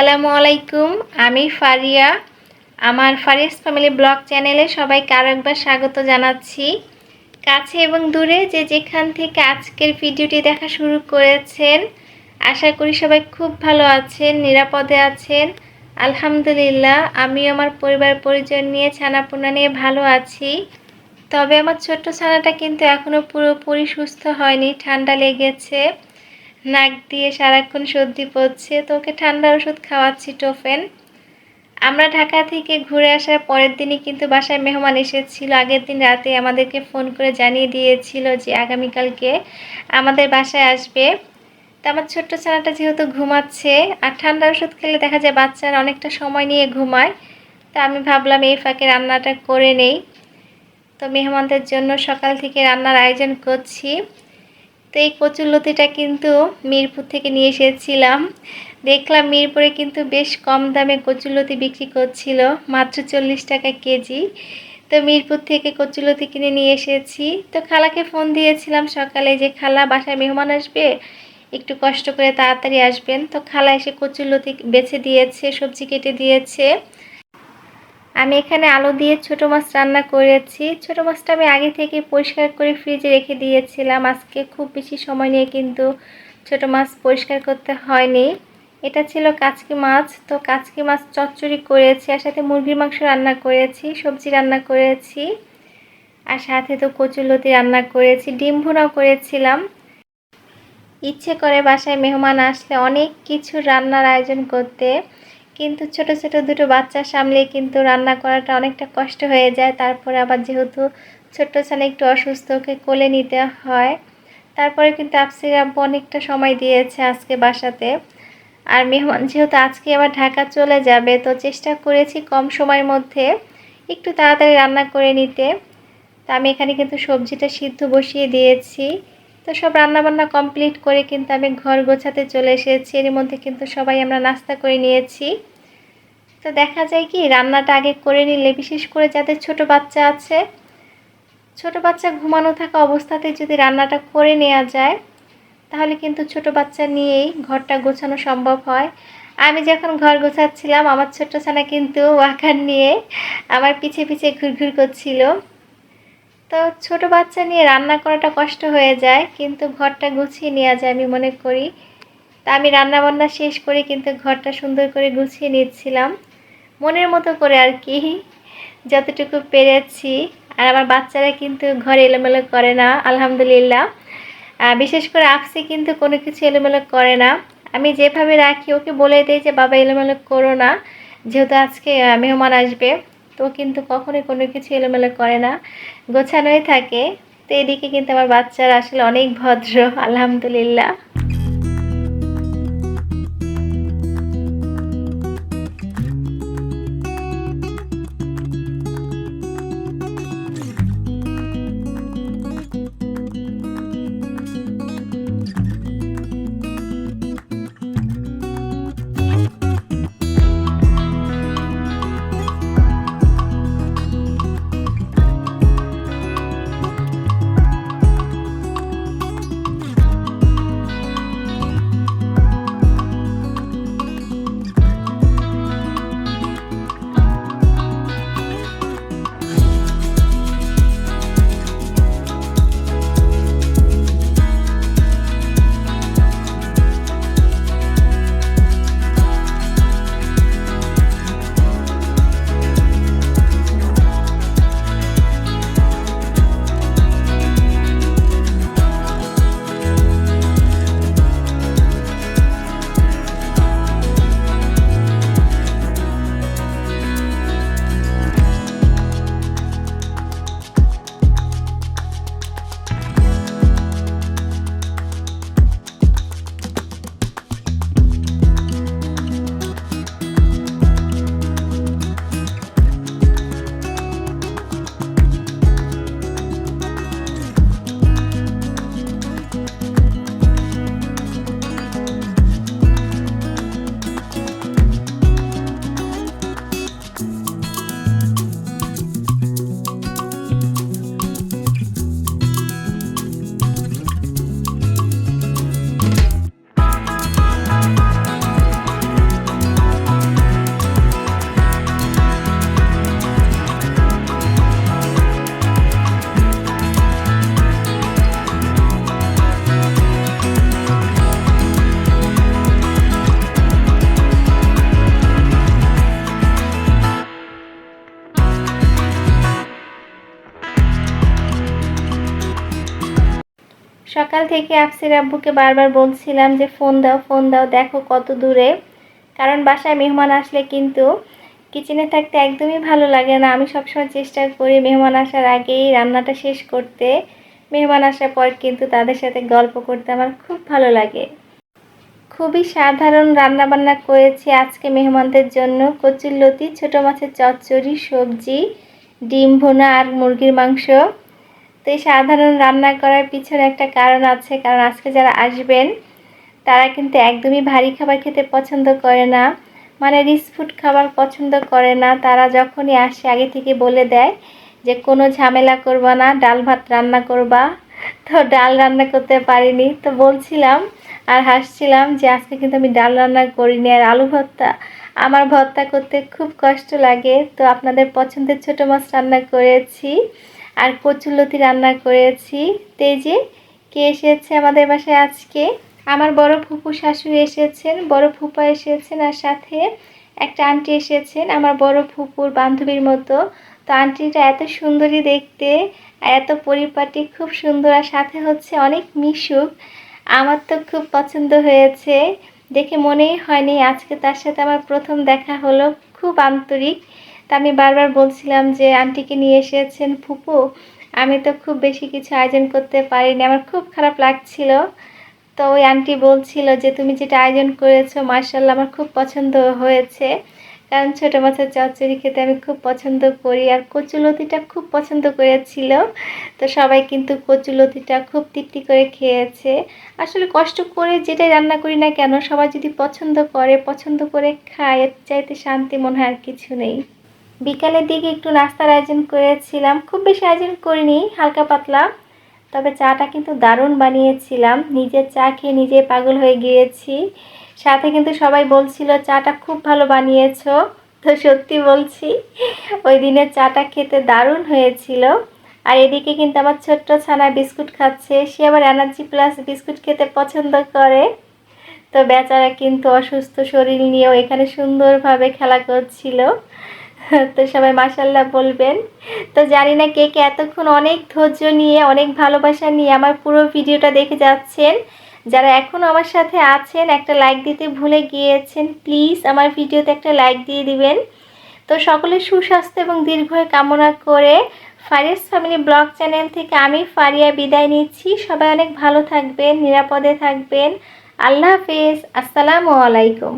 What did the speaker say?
আসসালামু আলাইকুম, আমি ফারিয়া। আমার ফারিয়াস ফ্যামিলি ব্লগ চ্যানেলে সবাইকে আরও একবার স্বাগত জানাচ্ছি। কাছে এবং দূরে যে যেখান থেকে আজকের ভিডিওটি দেখা শুরু করেছেন, আশা করি সবাই খুব ভালো আছেন, নিরাপদে আছেন। আলহামদুলিল্লাহ আমি আমার পরিবার পরিজন নিয়ে ছানাপোনা নিয়ে ভালো আছি। তবে আমার ছোট্ট ছানাটা কিন্তু এখনও পুরোপুরি সুস্থ হয়নি, ঠান্ডা লেগেছে। নাক দিয়ে সারাক্ষণ সর্দি পড়ছে তো ওকে ঠান্ডার ওষুধ খাওয়াচ্ছি, টোফেন। আমরা ঢাকা থেকে ঘুরে আসার পরের দিনই কিন্তু বাসায় মেহমান এসেছিল। আগের দিন রাতে আমাদেরকে ফোন করে জানিয়ে দিয়েছিল যে আগামীকালকে আমাদের বাসায় আসবে। তো আমার ছোট্ট ছানাটা যেহেতু ঘুমাচ্ছে, আর ঠান্ডার ওষুধ খেলে দেখা যায় বাচ্চারা অনেকটা সময় নিয়ে ঘুমায়, তো আমি ভাবলাম এই ফাঁকে রান্নাটা করে নেই। তো মেহমানদের জন্য সকাল থেকে রান্নার আয়োজন করছি। তো এই কচুরলতিটা কিন্তু মিরপুর থেকে নিয়ে এসেছিলাম। দেখলাম মিরপুরে কিন্তু বেশ কম দামে কচুরলতি বিক্রি করছিল, মাত্র চল্লিশ টাকা কেজি। তো মিরপুর থেকে কচুরলতি কিনে নিয়ে এসেছি। তো খালাকে ফোন দিয়েছিলাম সকালে যে, খালা, বাসায় মেহমান আসবে? একটু কষ্ট করে তাড়াতাড়ি আসবেন। তো খালা এসে কচুরলতি বেছে দিয়েছে, সবজি কেটে দিয়েছে। আমি এখানে আলু দিয়ে ছোট মাছ রান্না করেছি। ছোট মাছটা আমি আগে থেকে পরিষ্কার করে ফ্রিজে রেখে দিয়েছিলাম। আজকে খুব বেশি সময় নিয়ে কিন্তু ছোটো মাছ পরিষ্কার করতে হয়নি। এটা ছিল কাচকি মাছ। তো কাচকি মাছ চচ্চড়ি করেছি আর সাথে মুরগির মাংস রান্না করেছি, সবজি রান্না করেছি আর সাথে তো কচুলতি রান্না করেছি, ডিম ভুনাও করেছিলাম। ইচ্ছে করে বাসায় মেহমান আসলে অনেক কিছু রান্নার আয়োজন করতে। কিন্তু ছোট ছোট দুটো বাচ্চা সামলে কিন্তু রান্না করাটা অনেকটা কষ্ট হয়ে যায়। তারপরে আবার যেহেতু ছোট্ট ছেলে একটু অসুস্থ, ওকে কোলে নিতে হয়। তারপরে কিন্তু আফসির আব্বু অনেকটা সময় দিয়েছে আজকে বাসাতে। আর মেহমান যেহেতু আজকে আবার ঢাকা চলে যাবে, তো চেষ্টা করেছি কম সময়ের মধ্যে একটু তাড়াতাড়ি রান্না করে নিতে। তা আমি এখানে কিন্তু সবজিটা সিদ্ধ বসিয়ে দিয়েছি। তো সব রান্নাবান্না কমপ্লিট করে কিন্তু আমি ঘর গোছাতে চলে এসেছি। এর মধ্যে কিন্তু সবাই আমরা নাস্তা করে নিয়েছি। তো দেখা যায় কি, রান্নাটা আগে করে নিলে, বিশেষ করে যাদের ছোট বাচ্চা আছে, ছোট বাচ্চা ঘুমানো থাকা অবস্থাতে যদি রান্নাটা করে নেওয়া যায়, তাহলে কিন্তু ছোট বাচ্চা নিয়েই ঘরটা গোছানো সম্ভব হয়। আমি যখন ঘর গোছাচ্ছিলাম, আমার ছোট্ট ছানা কিন্তু ওয়াকার নিয়ে আমার পিছে পিছে ঘুরঘুর করছিল। তো ছোট বাচ্চা নিয়ে রান্না করাটা কষ্ট হয়ে যায়, কিন্তু ঘরটা গুছিয়ে নেওয়া যায় আমি মনে করি। তা আমি রান্নাবান্না শেষ করে কিন্তু ঘরটা সুন্দর করে গুছিয়ে নিচ্ছিলাম। মনের মতো করে আর কি। যতটুকু পেরেছি। আর আমার বাচ্চারা কিন্তু ঘরে এলোমেলো করে না, আলহামদুলিল্লাহ। বিশেষ করে আপসি কিন্তু কোনো কিছু এলোমেলো করে না। আমি যেভাবে রাখি, ওকে বলে দিই যে, বাবা, এলোমেলো করো না। যেহেতু আজকে মেহমান আসবে, তো কিন্তু কখনোই কোনো কিছু এলোমেলো করে না। গোছানোই থাকে। তো এদিকে কিন্তু আমার বাচ্চারা আসলে অনেক ভদ্র, আলহামদুলিল্লাহ। সকাল থেকে আফসির আব্বুকে বারবার বলছিলাম যে, ফোন দাও ফোন দাও, দেখো কত দূরে। কারণ বাসায় মেহমান আসলে কিন্তু কিচেনে থাকতে একদমই ভালো লাগে না। আমি সবসময় চেষ্টা করি মেহমান আসার আগেই রান্নাটা শেষ করতে। মেহমান আসার পর কিন্তু তাদের সাথে গল্প করতে আমার খুব ভালো লাগে। খুবই সাধারণ রান্নাবান্না করেছি আজকে মেহমানদের জন্য। কচুরলতি ছোটো মাছের চচ্চড়ি, সবজি, ডিম ভোনা আর মুরগির মাংস। তো এই সাধারণ রান্না করার পিছনে একটা কারণ আছে, কারণ আজকে যারা আসবেন, তারা কিন্তু একদমই ভারী খাবার খেতে পছন্দ করে না। মানে রিচ ফুড খাবার পছন্দ করে না। তারা যখনই আসে, আগে থেকে বলে দেয় যে, কোনো ঝামেলা করবা না, ডাল ভাত রান্না করবা। তো ডাল রান্না করতে পারিনি। তো বলছিলাম আর হাসছিলাম যে, আজকে কিন্তু আমি ডাল রান্না করিনি। আর আলু ভর্তা, আমার ভর্তা করতে খুব কষ্ট লাগে। তো আপনাদের পছন্দের ছোটো মাছ রান্না করেছি। আর কচুলতি রান্না করেছি। তো এই যে কে এসেছে আমাদের বাসায় আজকে? আমার বড় ফুপু শাশুড়ি এসেছেন, বড় ফুপা এসেছেন আর সাথে একটা আন্টি এসেছেন, আমার বড় ফুপুর বান্ধবীর মতো। তো আন্টিটা এত সুন্দরী দেখতে আর এত পরিপাটি, খুব সুন্দর আর সাথে হচ্ছে অনেক মিশুক। আমার তো খুব পছন্দ হয়েছে। দেখে মনেই হয়নি আজকে তার সাথে আমার প্রথম দেখা হলো, খুব আন্তরিক। তা আমি বারবার বলছিলাম যে আন্টিকে নিয়ে এসেছেন ফুপু। আমি তো খুব বেশি কিছু আয়োজন করতে পারিনি। আমার খুব খারাপ লাগছিল। তো ওই আন্টি বলছিল যে, তুমি যেটা আয়োজন করেছ মার্শাল্লাহ আমার খুব পছন্দ হয়েছে। কারণ ছোটো মাছের চচ্চড়ি খেতে আমি খুব পছন্দ করি আর কচুলতিটা খুব পছন্দ করেছিল। তো সবাই কিন্তু কচুলতিটা খুব তৃপ্তি করে খেয়েছে। আসলে কষ্ট করে যেটাই রান্না করি না কেন, সবাই যদি পছন্দ করে পছন্দ করে খায় চাইতে শান্তি মনে হয় আর কিছু নেই। বিকালের দিকে একটু নাস্তার আয়োজন করেছিলাম। খুব বেশি আয়োজন করিনি, হালকা পাতলা। তবে চাটা কিন্তু দারুণ বানিয়েছিলাম। নিজের চা খেয়ে নিজে পাগল হয়ে গিয়েছি। সাথে কিন্তু সবাই বলছিল, চাটা খুব ভালো বানিয়েছো। তো সত্যি বলছি, ওই দিনের চাটা খেতে দারুণ হয়েছিল। আর এদিকে কিন্তু আমার ছোট্ট ছানা বিস্কুট খাচ্ছে। সে আবার এনার্জি প্লাস বিস্কুট খেতে পছন্দ করে। তো বেচারা কিন্তু অসুস্থ শরীর নিয়েও এখানে সুন্দরভাবে খেলা করছিল। তো সবাই মাসাল্লাহ বলবেন। তো জানি না কে কে এতক্ষণ অনেক ধৈর্য নিয়ে, অনেক ভালোবাসা নিয়ে আমার পুরো ভিডিওটা দেখে যাচ্ছেন। যারা এখনও আমার সাথে আছেন, একটা লাইক দিতে ভুলে গিয়েছেন প্লিজ আমার ভিডিওতে একটা লাইক দিয়ে দিবেন। তো সকলের সুস্বাস্থ্য এবং দীর্ঘয় কামনা করে ফারিয়াস ফ্যামিলি ব্লগ চ্যানেল থেকে আমি ফারিয়া বিদায় নিচ্ছি। সবাই অনেক ভালো থাকবেন, নিরাপদে থাকবেন। আল্লাহ হাফেজ, আসসালামু আলাইকুম।